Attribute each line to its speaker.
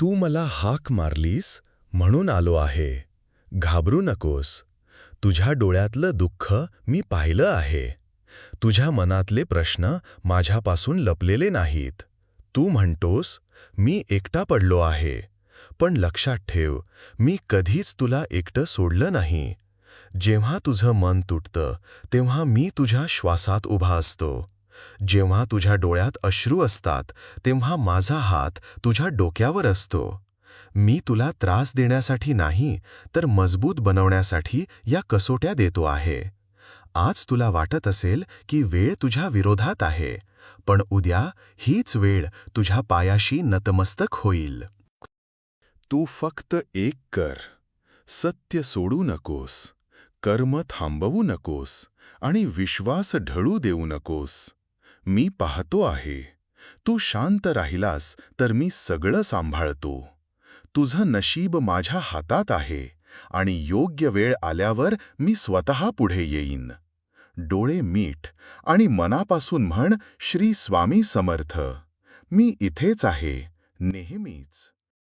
Speaker 1: तू मला हाक मारलीस म्हणून आलो आहे. घाबरू नकोस. तुझ्या डोळ्यातलं दुःख मी पाहिलं आहे. तुझ्या मनातले प्रश्न माझ्यापासून लपलेले नाहीत. तू म्हणतोस मी एकटा पडलो आहे. पण लक्षात ठेव मी कधीच तुला एकटं सोडलं नाही. जेव्हा तुझं मन तुटतं तेव्हा मी तुझ्या श्वासात उभा असतो. जेव्हा तुझ्या डोळ्यात अश्रू असतात तेव्हा माझा हात तुझ्या डोक्यावर असतो. मी तुला त्रास देण्यासाठी नाही तर मजबूत बनवण्यासाठी या कसोट्या देतो आहे. आज तुला वाटत असेल की वेळ तुझ्या विरोधात आहे पण उद्या हीच वेळ तुझ्या पायाशी नतमस्तक होईल.
Speaker 2: तू फक्त एक कर. सत्य सोडू नकोस. कर्म थांबवू नकोस आणि विश्वास ढळू देऊ नकोस. मी पाहतो आहे. तू शांत राहिलास तर मी सगळं सांभाळतो. तुझं नशीब माझ्या हातात आहे आणि योग्य वेळ आल्यावर मी स्वतः पुढे येईन. डोळे मीठ आणि मनापासून म्हण श्री स्वामी समर्थ मी इथेच आहे नेहमीच.